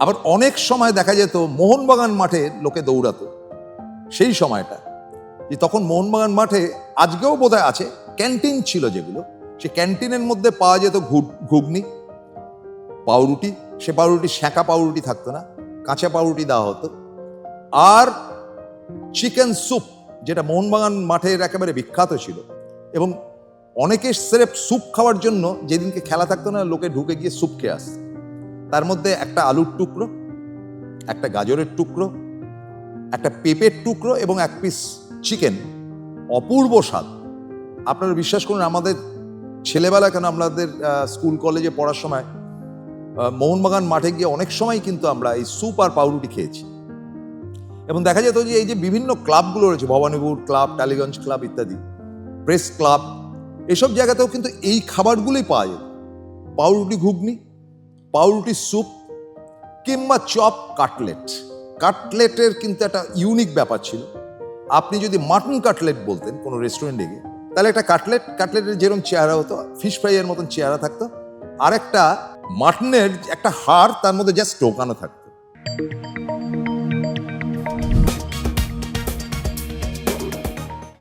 আবার অনেক সময় দেখা যেত মোহনবাগান মাঠে লোকে দৌড়াতো। সেই সময়টা যে তখন মোহনবাগান মাঠে আজকেও বোধহয় আছে ক্যান্টিন ছিল যেগুলো। সে ক্যান্টিনের মধ্যে পাওয়া যেত ঘুগনি, পাউরুটি। সে পাউরুটি সেঁকা পাউরুটি থাকতো না, কাঁচা পাউরুটি দেওয়া হতো। আর চিকেন স্যুপ, যেটা মোহনবাগান মাঠের একেবারে বিখ্যাত ছিল। এবং অনেকে স্রেফ স্যুপ খাওয়ার জন্য যেদিনকে খেলা থাকতো না, লোকে ঢুকে গিয়ে স্যুপ খেয়ে আসতো। তার মধ্যে একটা আলুর টুকরো, একটা গাজরের টুকরো, একটা পেঁপের টুকরো এবং এক পিস চিকেন অপূর্ব স্বাদ। আপনারা বিশ্বাস করুন, আমাদের ছেলেবেলা কেন আমাদের স্কুল কলেজে পড়ার সময় মোহনবাগান মাঠে গিয়ে অনেক সময় কিন্তু আমরা এই স্যুপ আর পাউরুটি খেয়েছি। এবং দেখা যেত যে এই যে বিভিন্ন ক্লাবগুলো রয়েছে, ভবানীপুর ক্লাব টালিগঞ্জ ক্লাব ইত্যাদি প্রেস ক্লাব এসব জায়গাতেও কিন্তু এই খাবারগুলোই পাওয়া যেত। পাউরুটি, ঘুগনি পাউরুটি স্যুপ কিংবা চপ কাটলেট। কাটলেটের কিন্তু একটা ইউনিক ব্যাপার ছিল। আপনি যদি মাটন কাটলেট বলতেন কোনো রেস্টুরেন্টে গিয়ে, তাহলে একটা কাটলেট, কাটলেটের যেরকম চেহারা হতো ফিশ ফ্রাইয়ের মতন চেহারা থাকতো। আর একটা মাটনের একটা হাড়, তার মধ্যে জাস্ট টোকানো থাকতো।